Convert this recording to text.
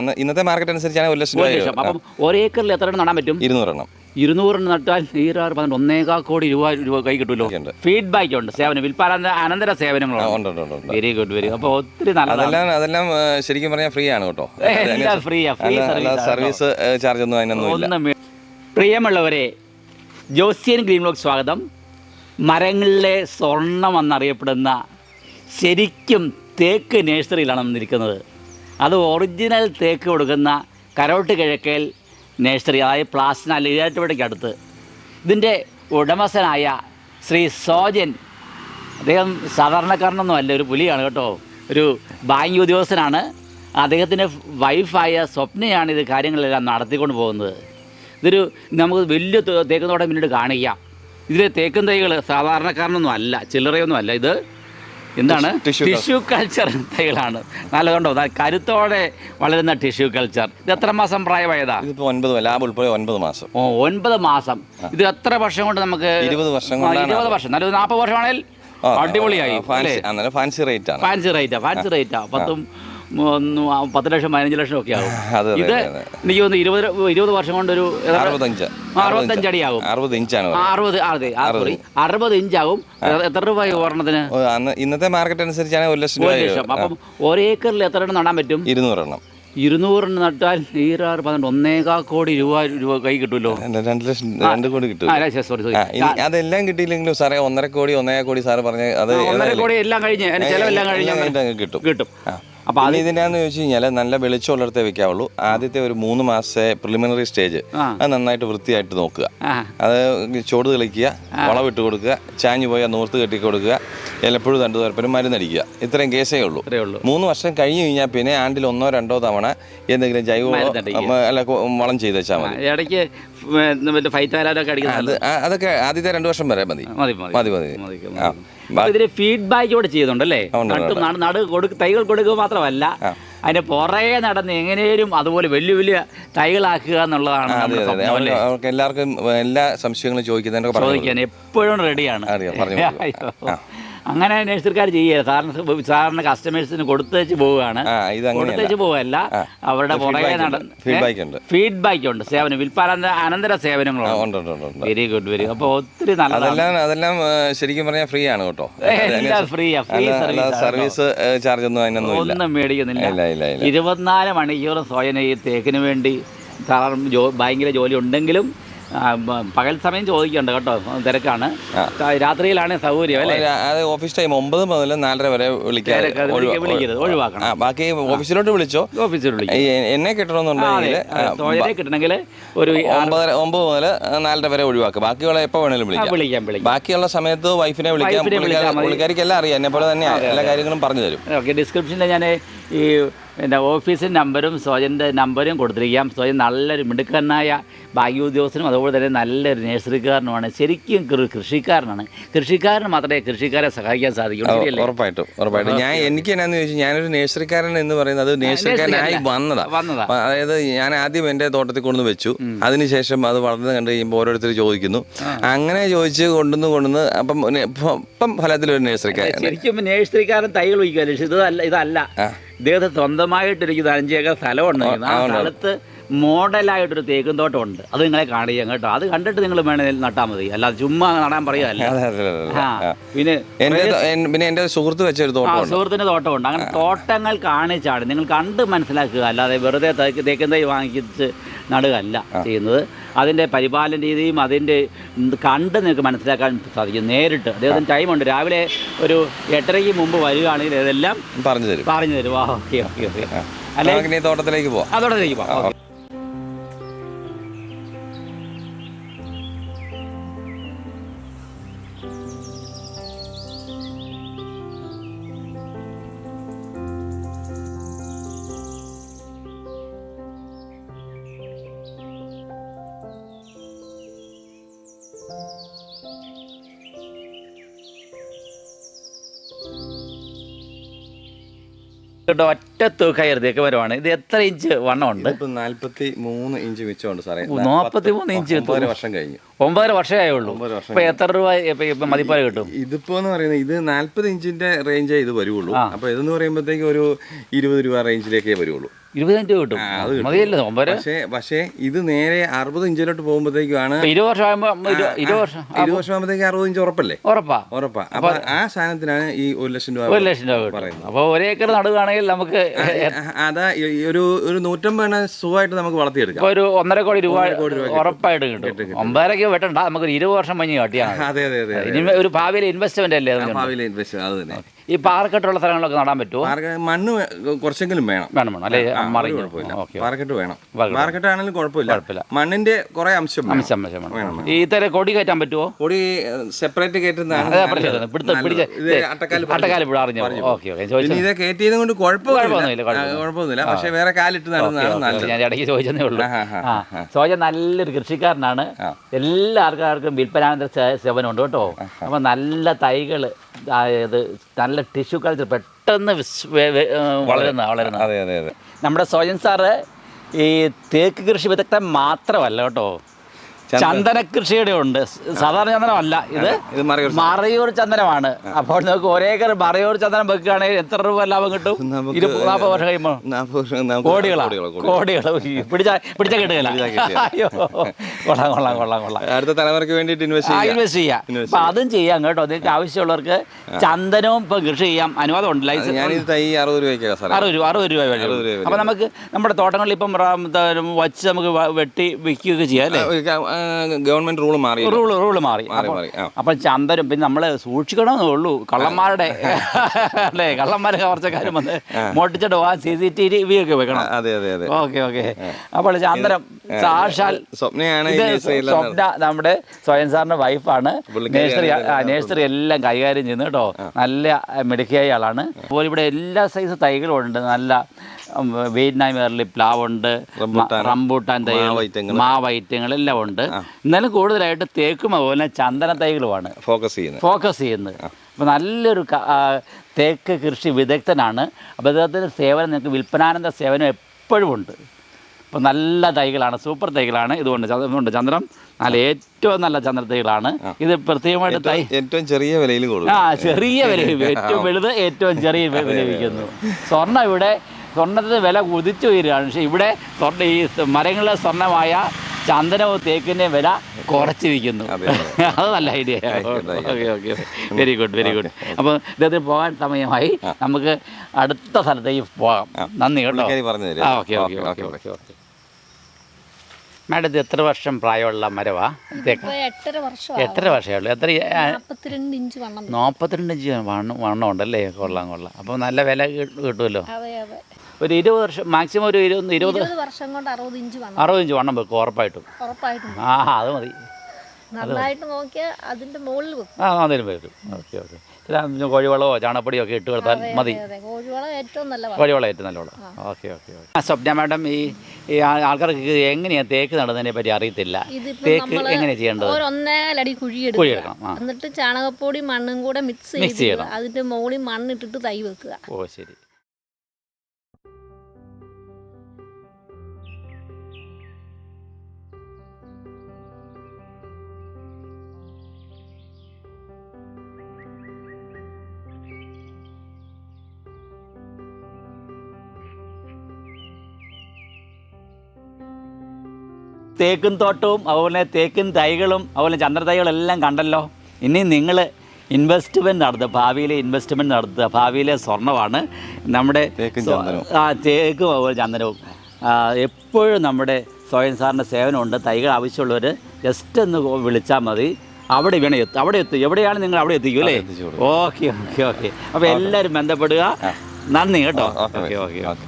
ഇന്ന് ഇന്നത്തെ മാർക്കറ്റ് അനുസരിച്ചാണ് ഒരു ലക്ഷം ഒരു രൂപ അപ്പം ഒരേക്കറിൽ എത്ര എണ്ണം നടാൻ പറ്റും? ഇരുന്നൂറെണ്ണം. ഇരുന്നൂറിന് നട്ടാൽ ഈരാറ് പന്ത്രണ്ട് ഒന്നേകാ കോടി രൂപ രൂപ കൈ കിട്ടുമല്ലോ. ഉണ്ട്. ഫീഡ്ബാക്ക് ഉണ്ട്. സേവനം വിൽപ്പാന അനന്തര ആ, സേവനങ്ങളുണ്ട് ഉണ്ട് ഉണ്ട് ഉണ്ട്. ഉണ്ട് വെരി ഗുഡ് വെരി അപ്പോൾ ഒത്തിരി നല്ലതാണ് അതെല്ലാം അതെല്ലാം ശരിക്കും പറഞ്ഞാൽ ഫ്രീ ആണ് കേട്ടോ. എല്ലാം ഫ്രീ സർവീസ് സർവീസ് ചാർജ് ഒന്നും അതിനൊന്നും ഇല്ല ഒന്നും വേ- പ്രിയമുള്ളവരെ ജോസിയൻ ഗ്രീൻ ബ്ലോക്ക് സ്വാഗതം. മരങ്ങളിലെ സ്വർണം എന്നറിയപ്പെടുന്ന ശരിക്കും തേക്ക് നേഴ്സറിയിലാണ് വന്നിരിക്കുന്നത്. അത് ഒറിജിനൽ തേക്ക് കൊടുക്കുന്ന കരോട്ട് കിഴക്കേൽ നേഴ്സറി അതായത് പ്ലാസ്റ്റിന ലീലാറ്റുപടിക്ക് അടുത്ത്. ഇതിന്റെ ഉടമസ്ഥനായ ശ്രീ സോജൻ അദ്ദേഹം സാധാരണക്കാരനൊന്നും അല്ല ഒരു പുലിയാണ് കേട്ടോ. ഒരു ബാങ്ക് ഉദ്യോഗസ്ഥനാണ്. അദ്ദേഹത്തിന്റെ വൈഫായ സ്വപ്നയാണ് ഇത് കാര്യങ്ങളെല്ലാം നടത്തിക്കൊണ്ട് പോകുന്നത്. ഇതൊരു നമുക്ക് വലിയ തേക്കുന്നതോടെ പിന്നീട് കാണിക്കാം ഇതിലെ തേക്കും തൈകൾ സാധാരണക്കാരനൊന്നും അല്ല ചില്ലറയൊന്നും അല്ല ഇത്. എന്താണ്? ടിഷ്യൂ കൾച്ചർ തൈകളാണ്. നല്ലതുണ്ടോ? കണ്ടോ കരുത്തോടെ വളരുന്ന ടിഷ്യൂ കൾച്ചർ ഇത് എത്ര മാസം പ്രായമായതാ? ഇതിപ്പോ ഒൻപത് ലാബ് ഉൾപ്പെടെ ഒൻപത് മാസം. ഓ ഒൻപത് മാസം. ഇത് എത്ര വർഷം കൊണ്ട് നമുക്ക് ഇരുപത് വർഷം ഇരുപത് വർഷം. നല്ലൊരു നാൽപ്പത് വർഷമാണെങ്കിൽ അടിപൊളിയായി. ഫാൻസി റേറ്റ് ആണ്. ഫാൻസി റേറ്റാ ഫാൻസി റേറ്റാ പത്തും പത്ത് ലക്ഷം പതിനഞ്ച് ലക്ഷം ഒക്കെ ആവും. അതെ ഇത് എനിക്ക് തോന്നുന്നു ഇരുപത് ഇരുപത് വർഷം കൊണ്ട് ഒരു എത്ര- അറുപത്തഞ്ച് അടിയാവും അറുപത് ഇഞ്ചാണ് അറുപത് അതെ സോറി അറുപത്. ഇഞ്ചാകും എത്ര രൂപ ഒരെണ്ണത്തിന്? ഇന്നത്തെ മാർക്കറ്റ് അനുസരിച്ചാണ് ഒരു ലക്ഷം ഒരു രൂപ ലക്ഷം. അപ്പം ഒരേക്കറിൽ എത്ര എണ്ണം നടാൻ പറ്റും? ഇരുന്നൂറെണ്ണം. ഇരുന്നൂറിന് നട്ടാൽ ഈറാറ് പന്ത്രണ്ട് ഒന്നേകാ കോടി രൂപ രൂപ കൈ കിട്ടുമല്ലോ. രണ്ട് ലക്ഷം രണ്ട് കോടി കിട്ടും സോറി സോറി അതെല്ലാം കിട്ടിയില്ലെങ്കിലും സാറേ ഒന്നര കോടി ഒന്നേകാ കോടി സാറ് പറഞ്ഞ അത് ഒന്നര കോടി എല്ലാം കഴിഞ്ഞ് ചെലവെല്ലാം കഴിഞ്ഞ് കിട്ടും. കിട്ടും. ആ. അത് ഇതിനാന്ന് ചോദിച്ചു കഴിഞ്ഞാൽ നല്ല വെളിച്ചമുള്ളിടത്തേ വെക്കാവുള്ളൂ. ആദ്യത്തെ ഒരു മൂന്ന് മാസത്തെ പ്രിലിമിനറി സ്റ്റേജ് അത് നന്നായിട്ട് വൃത്തിയായിട്ട് നോക്കുക. അത് ചോട് തെളിക്കുക വളവിട്ട് കൊടുക്കുക ചാഞ്ഞു പോയാൽ നൂർത്ത് കെട്ടി കൊടുക്കുക എല്ലപ്പോഴും രണ്ടു തുരപ്പനും മരുന്നടിക്കുക ഇത്രയും കേസേ ഉള്ളൂ. മൂന്ന് വർഷം കഴിഞ്ഞു കഴിഞ്ഞാൽ പിന്നെ ആണ്ടിൽ ഒന്നോ രണ്ടോ തവണ എന്തെങ്കിലും ജൈവ അല്ല വളം ചെയ്ത് വെച്ചാൽ മതി. ഇടയ്ക്ക് അതൊക്കെ ആദ്യത്തെ രണ്ട് വർഷം വരെ മതി. മതി മതി. ആ. അപ്പൊ ഇതിന് ഫീഡ്ബാക്ക് കൂടെ ചെയ്യുന്നുണ്ടല്ലേ നട കൊടുക്ക തൈകൾ കൊടുക്കുക മാത്രമല്ല അതിന്റെ പുറകെ നടന്ന് എങ്ങനെയും അതുപോലെ വലിയ വലിയ തൈകളാക്കുക എന്നുള്ളതാണ് അവർക്ക് എല്ലാവർക്കും എല്ലാ സംശയങ്ങളും ചോദിക്കുന്നതിനൊക്കെ ചോദിക്കാൻ എപ്പോഴും റെഡിയാണ് അങ്ങനെ നേഴ്സറിക്കാർ ചെയ്യുക സാറിന് സാറിന് കസ്റ്റമേഴ്സിന് കൊടുത്തേച്ച് പോവുകയാണ്. കൊടുത്തേച്ച് പോവല്ല അവരുടെ പുറകെ നടന്ന്. ഫീഡ്ബാക്ക് ഉണ്ട്. സേവനം വിൽപ്പാന അനന്തര സേവനങ്ങളോ സേവനങ്ങളുണ്ട് വെരി ഗുഡ് വെരി അപ്പോൾ ഒത്തിരി നല്ലതാണ്. അതെല്ലാം ശരിക്കും പറഞ്ഞാൽ ഫ്രീ ആണ് കേട്ടോ. ഫ്രീയാ ഫ്രീ സർവീസ് ചാർജ് ഒന്നും അതിനൊന്നും ഒന്നും മേടിക്കുന്നില്ല. ഇരുപത്തിനാല് മണിക്കൂർ സ്വയം ഈ തേക്കിന് വേണ്ടി ഭയങ്കര ജോലി ഉണ്ടെങ്കിലും പകൽ സമയം ചോദിക്കണ്ട കേട്ടോ തിരക്കാണ്. രാത്രിയിലാണ് സൗകര്യം അല്ലേ? അത് ഓഫീസ് ടൈം ഒമ്പത് മുതൽ നാലര വരെ വിളിക്കരുത് ഒഴിവാക്കണം. ബാക്കി ഓഫീസിലോട്ട് വിളിച്ചോ. ഓഫീസിൽ എന്നെ കിട്ടണമെന്നുണ്ടെങ്കിൽ കിട്ടണമെങ്കിൽ ഒരു ഒമ്പതര ഒമ്പത് മുതൽ നാലര വരെ ഒഴിവാക്കുക ബാക്കിയുള്ള എപ്പോ വേണേലും വിളിക്കാം. വിളിക്കാം ബാക്കിയുള്ള സമയത്ത് വൈഫിനെ വിളിക്കാം പുള്ളിക്കാരിക്ക് എല്ലാം അറിയാം. എന്നെ പോലെ തന്നെ എല്ലാ കാര്യങ്ങളും പറഞ്ഞു തരും. ഓക്കെ ഡിസ്ക്രിപ്ഷനിൽ ഞാൻ ഈ എന്റെ ഓഫീസിന്റെ നമ്പരും സ്വജന്റെ നമ്പരും കൊടുത്തിരിക്കാം. സ്വജൻ നല്ലൊരു മിടുക്കനായ ഭാഗ്യ ഉദ്യോഗസ്ഥനും അതുപോലെ തന്നെ നല്ലൊരു നഴ്സറിക്കാരനുമാണ്. ശരിക്കും കൃഷിക്കാരനാണ്. കൃഷിക്കാരന് മാത്രമേ കൃഷിക്കാരെ സഹായിക്കാൻ സാധിക്കൂ. ഉറപ്പായിട്ടും ഉറപ്പായിട്ടും. ഞാൻ എനിക്ക് എന്നാന്ന് ചോദിച്ചു ഞാനൊരു നേഴ്സറിക്കാരൻ എന്ന് പറയുന്നത് നേഴ്സറിക്കാരനായി വന്നതാ. വന്നതാ. അതായത് ഞാൻ ആദ്യം എന്റെ തോട്ടത്തിൽ കൊണ്ടുവന്ന് വെച്ചു. അതിനുശേഷം അത് വളർന്ന് കണ്ടു കഴിയുമ്പോൾ ഓരോരുത്തർ ചോദിക്കുന്നു. അങ്ങനെ ചോദിച്ച് കൊണ്ടുവന്ന് കൊണ്ടുവന്ന് അപ്പം ഇപ്പം ഫലത്തിൽ ഒരു നേഴ്സറിക്കാരൻ ശരിക്കും നേഴ്സറിക്കാരൻ തൈകൾ വയ്ക്കുമല്ലോ പക്ഷെ ഇതല്ല ഇതല്ല. ഇദ്ദേഹത്തെ സ്വന്തമായിട്ടൊരു അഞ്ചേക്കർ സ്ഥലമുണ്ട്. ആ സ്ഥലത്ത് മോഡലായിട്ടൊരു തേക്കും തോട്ടം ഉണ്ട് അത് നിങ്ങളെ കാണിക്കാം കേട്ടോ. അത് കണ്ടിട്ട് നിങ്ങൾ വേണമെങ്കിൽ നട്ടാൽ മതി. അല്ലാതെ ചുമ്മാ നടാൻ അതെ. പിന്നെ പിന്നെ എന്റെ സുഹൃത്ത് വെച്ച ഒരു ആ തോട്ടമുണ്ട്. അങ്ങനെ തോട്ടങ്ങൾ കാണിച്ചാണ് നിങ്ങൾ കണ്ട് മനസ്സിലാക്കുക. അല്ലാതെ വെറുതെ തേക്ക് തൈ വാങ്ങിച്ച് നടുകയല്ല ചെയ്യുന്നത്. അതിന്റെ പരിപാലന രീതിയും അതിന്റെ കണ്ട് നിങ്ങൾക്ക് മനസ്സിലാക്കാൻ സാധിക്കും നേരിട്ട്. അദ്ദേഹത്തിന് ടൈമുണ്ട് രാവിലെ ഒരു എട്ടരയ്ക്ക് മുമ്പ് വരികയാണെങ്കിൽ ഇതെല്ലാം പറഞ്ഞു തരും പറഞ്ഞു തരും ഓക്കെ ഓക്കെ. ഓക്കെ അല്ലെങ്കിൽ തോട്ടത്തിലേക്ക് പോവാം. അതോടത്തേക്ക് പോകാം കേട്ടോ ഒറ്റ തേക്ക് വരുവാണ്. ഇത് എത്ര ഇഞ്ച് വണ്ണമുണ്ട് ഇപ്പൊ നാല്പത്തി മൂന്ന് ഇഞ്ച് മിച്ചമുണ്ട് സാറേ. നാൽപ്പത്തി മൂന്ന് ഇഞ്ച് വർഷം കഴിഞ്ഞു. ഒമ്പതര വർഷമേ ആയുള്ളൂ. ഒമ്പത് വർഷം ഇപ്പൊ എത്ര രൂപ മതിപ്പാൽ കിട്ടും? ഇതിപ്പോ എന്ന് പറയുന്നത് ഇത് നാല്പത് ഇഞ്ചിന്റെ റേഞ്ചേ ഇത് വരുള്ളൂ അപ്പൊ ഇതെന്ന് പറയുമ്പോഴത്തേക്ക് ഒരു ഇരുപത് രൂപ റേഞ്ചിലേക്കേ വരുള്ളൂ ഇരുപതിനായിരം രൂപ കിട്ടും. അത് കിട്ടും. മതിയല്ലോ ഒമ്പത് പക്ഷേ പക്ഷേ ഇത് നേരെ അറുപത് ഇഞ്ചിലോട്ട് പോകുമ്പോഴത്തേക്കാണ് ഇപ്പൊ ഇരുപത് വർഷം ആകുമ്പോൾ ഇരുപത് വർഷം ഇരുപത് വർഷം ആകുമ്പോഴത്തേക്ക് അറുപത് ഇഞ്ച് ഉറപ്പല്ലേ? ഉറപ്പാ. ഉറപ്പാ. അപ്പൊ ആ സാധനത്തിനാണ് ഈ ഒരു ലക്ഷം രൂപ ഒരു ലക്ഷം രൂപ കിട്ടും. അപ്പോൾ ഒരേക്കർ നടുകയാണെങ്കിൽ നമുക്ക് അതാ ഈ- ഈ ഒരു ഒരു നൂറ്റമ്പത് എണ്ണം സുഖമായിട്ട് നമുക്ക് വളർത്തിയെടുക്കാം. ഇപ്പൊ ഒരു ഒന്നര കോടി രൂപ ഉറപ്പായിട്ട് കിട്ടും. ഒമ്പതരക്ക് വെട്ടണ്ട. നമുക്ക് ഒരു ഇരുപത് വർഷം മഞ്ഞ് കാട്ടിയാണ് അതെ അതെ അതെ ഇനി ഒരു ഭാവിയിലെ ഇൻവെസ്റ്റ്മെന്റ് അല്ലേ അത് ഭാവിയിലെ ഇൻവെസ്റ്റ്മെന്റ് അത് തന്നെ. ഈ പാറക്കെട്ടുള്ള സ്ഥലങ്ങളൊക്കെ നടാൻ പറ്റുമോ? പാറക്ക- മണ്ണ് കുറച്ചെങ്കിലും വേണം. വേണം വേണം അല്ലെ? ആ, ഒരു മറിഞ്ഞു. കുഴപ്പമില്ല. ഓക്കെ പാറക്കെട്ട് വേണം. പാറക്കെട്ടാണെങ്കിലും പാറക്കെട്ട് ആണെങ്കിലും കുഴപ്പമില്ല. കുഴപ്പമില്ല. മണ്ണിന്റെ കുറെ അംശം വേണം. അംശം അംശം വേണം. ഈ ഇത്തരം കൊടി കയറ്റാൻ പറ്റുമോ കൊടി സെപ്പറേറ്റ് കയറ്റുന്നതാണ് അതെ നല്ലത്. പിടുത്ത നല്ലത്. പിടിച്ച ഇത് അട്ടക്കാൽ. അട്ടക്കാൽ അറിഞ്ഞു. Okay okay. ചോദിച്ചു പിന്നെ ഇത് കയറ്റിയത് കൊണ്ട് കുഴപ്പമൊന്നുമില്ല, കുഴപ്പമൊന്നുമില്ല കുഴപ്പമൊന്നുമില്ല. ആ, കുഴപ്പമൊന്നുമില്ല പക്ഷെ വേറെ കാലിട്ട് നടന്നതാണ് നല്ലത്. ഞാൻ ഇടയ്ക്ക് ചോദിച്ചതേ ഉള്ളൂ. ആ, ആ, ആ സോജ നല്ലൊരു കൃഷിക്കാരനാണ്. എല്ലാവർക്കും എല്ലാ ആൾക്കാർക്കും വിൽപ്പനാനന്തര സേ- സേവനമുണ്ട് കേട്ടോ. അപ്പം നല്ല തൈകൾ അതായത് നല്ല ടിഷ്യൂ കൾച്ചർ പെട്ടെന്ന് വളരുന്ന വളരുന്ന. അതെ അതെ അതെ. നമ്മുടെ സോജൻ സാറ് ഈ തേക്ക് കൃഷി വിദഗ്ധൻ മാത്രമല്ല കേട്ടോ. ചന്ദന കൃഷിയുടെ ഉണ്ട് സാധാരണ ചന്ദനമല്ല. ഇത് മറയൂർ ചന്ദനമാണ്. അപ്പോൾ നമുക്ക് ഒരേക്കർ മറയൂർ ചന്ദനം വെക്കുകയാണെങ്കിൽ എത്ര രൂപ ലാഭം കിട്ടും? ഇരുപത് നാൽപ്പത് വർഷം കഴിയുമ്പോൾ. കോടികളാണ് കോടികൾ, കോടികൾ. കോടികൾ പിടിച്ച പിടിച്ച കിട്ടുകയില്ല. അയ്യോ. കൊള്ളാം കൊള്ളാം കൊള്ളാം കൊള്ളാം. അടുത്ത തലമുറയ്ക്ക് വേണ്ടിയിട്ട് ഇൻവെസ്റ്റ് ചെയ്യാം അപ്പൊ അതും ചെയ്യാം കേട്ടോ. നിങ്ങൾക്ക് ആവശ്യമുള്ളവർക്ക് ചന്ദനവും ഇപ്പൊ കൃഷി ചെയ്യാം. അനുവാദം ഉണ്ട് ലൈസൻസ് അറുപത് രൂപ അറുപത് രൂപ അറുപത് രൂപ. അപ്പൊ നമുക്ക് നമ്മുടെ തോട്ടങ്ങളിൽ ഇപ്പം വച്ച് നമുക്ക് വെട്ടി വിൽക്കുകയൊക്കെ ചെയ്യാം അല്ലേ? ഗവൺമെന്റ് റൂൾ മാറി. റൂൾ റൂൾ മാറി. അപ്പൊ- ചന്ദനം പിന്നെ നമ്മൾ സൂക്ഷിക്കണമെന്നേ ഉള്ളൂ. കള്ളന്മാരുടെ അല്ലേ കള്ളന്മാരെ കവർച്ചക്കാരും വന്ന് മോട്ടിച്ചിട്ട് പോകാൻ സി സി ടി വി ഒക്കെ വെക്കണം. അതെ അതെ അതെ. Okay okay. അപ്പോൾ ചന്ദനം സാക്ഷാൽ സ്വപ്നയാണ് സ്വപ്ന നമ്മുടെ സ്വയം സാറിന്റെ വൈഫാണ്. നേഴ്സറി നേഴ്സറി എല്ലാം കൈകാര്യം ചെയ്യുന്നത് കേട്ടോ. നല്ല മിടുക്കിയായ ആളാണ്. അതുപോലെ ഇവിടെ എല്ലാ സൈസ് തൈകളും ഉണ്ട്. നല്ല വിയറ്റ്നാം വേർലി പ്ലാവുണ്ട് റംബൂട്ടാൻ, തൈകൾ മാവൈറ്റങ്ങൾ. എല്ലാം ഉണ്ട്. എന്നാലും കൂടുതലായിട്ട് തേക്കും അതുപോലെ ചന്ദന തൈകളുമാണ്. ഫോക്കസ് ചെയ്യുന്നത്. ഫോക്കസ് ചെയ്യുന്നത്. അപ്പോൾ നല്ലൊരു തേക്ക് കൃഷി വിദഗ്ധനാണ്. അപ്പോൾ അദ്ദേഹത്തിന്റെ സേവനം നിങ്ങൾക്ക് വിൽപ്പനാനന്ദ സേവനം എപ്പോഴും ഉണ്ട്. അപ്പോൾ നല്ല തൈകളാണ് സൂപ്പർ തൈകളാണ് ഇതുകൊണ്ട്. ഉണ്ട് ഇതുകൊണ്ട് ചന്ദ്രം നല്ല ഏറ്റവും നല്ല ചന്ദ്ര തൈകളാണ്. ഇത് പ്രത്യേകമായിട്ട് തൈ ഏറ്റവും ചെറിയ വിലയിൽ ആ ചെറിയ വില ഏറ്റവും വലുത് ഏറ്റവും ചെറിയ വില വിൽക്കുന്നു. സ്വർണം ഇവിടെ സ്വർണത്തിന് വില കുതിച്ചു വരികയാണ് പക്ഷേ ഇവിടെ സ്വർണ ഈ മരങ്ങളിലെ സ്വർണമായ ചന്ദനവും തേക്കിന്റെയും വില കുറച്ച് വിൽക്കുന്നു അത്. നല്ല idea okay okay very good very good അപ്പോൾ ഇദ്ദേഹത്തിന് പോകാൻ സമയമായി. നമുക്ക് അടുത്ത സ്ഥലത്തേക്ക് പോകാം. നന്ദി കേട്ടോ. Okay okay okay. Okay okay madam ഇത് എത്ര വർഷം പ്രായമുള്ള മരവാ? എട്ടര വർഷം എത്ര വർഷമേ ഉള്ളൂ. എത്ര ആ, നാപ്പത്തിരണ്ട് ഇഞ്ച് വണ്ണം. നാൽപ്പത്തിരണ്ട് ഇഞ്ച് വണ്ണം വണ്ണം ഉണ്ടല്ലേ? കൊള്ളാം കൊള്ളാം. അപ്പോൾ നല്ല വില കിട്ടുമല്ലോ? ഒരു ഇരുപത് വർഷം മാക്സിമം ഒരു ഇരുപത് ഇരുപത് ഇരുപത് വർഷം കൊണ്ട് അറുപത് ഇഞ്ച് വണ്ണം അറുപത് ഇഞ്ച് വണ്ണം വെക്കും ഉറപ്പായിട്ടും. ഉറപ്പായിട്ടും. ആ അത് മതി. നന്നായിട്ട് നോക്കിയാൽ അതിന്റെ മുകളിൽ വെക്കും. ആ അതിന് വരും ഓക്കെ ഓക്കെ. ചില കോഴിവളമോ ചാണകപ്പൊടിയോ ഒക്കെ ഇട്ട് കൊടുത്താൽ മതി. കോഴിവളം ഏറ്റവും നല്ല വളം. കോഴിവളം ഏറ്റവും നല്ല വളം ഓക്കെ ഓക്കെ സ്വപ്ന മാഡം ഈ ഈ ആൾക്കാർക്ക് എങ്ങനെയാണ് തേക്ക് നടുന്നതിനെ പറ്റി അറിയത്തില്ല. തേക്ക് എങ്ങനെ ചെയ്യേണ്ടത്? ഒന്നേലടി കുഴി കുഴി എടുക്കണം എന്നിട്ട് ചാണകപ്പൊടി മണ്ണും കൂടെ മിക്സ് മിക്സ് ചെയ്യണം. അതിന്റെ മുകളിൽ മണ്ണിട്ടിട്ട് തൈ വെക്കുക. ഓ ശരി. തേക്കും തോട്ടവും അതുപോലെ തേക്കും തൈകളും അതുപോലെ ചന്ദ്രതൈകളും എല്ലാം കണ്ടല്ലോ. ഇനി നിങ്ങൾ ഇൻവെസ്റ്റ്മെന്റ് നടത്തുക ഭാവിയിലെ ഇൻവെസ്റ്റ്മെന്റ് നടത്തുക. ഭാവിയിലെ സ്വർണമാണ് നമ്മുടെ ആ തേക്കും അതുപോലെ ചന്ദനവും. എപ്പോഴും നമ്മുടെ സ്വയം സാറിന്റെ സേവനമുണ്ട്. തൈകൾ ആവശ്യമുള്ളവർ ജസ്റ്റ് ഒന്ന് വിളിച്ചാൽ മതി. അവിടെ വേണം എത്തും അവിടെ എത്തും എവിടെയാണ് നിങ്ങൾ അവിടെ എത്തിക്കും അല്ലേ? Okay okay okay. അപ്പോൾ എല്ലാവരും ബന്ധപ്പെടുക. നന്ദി കേട്ടോ. Okay okay. ഓക്കെ.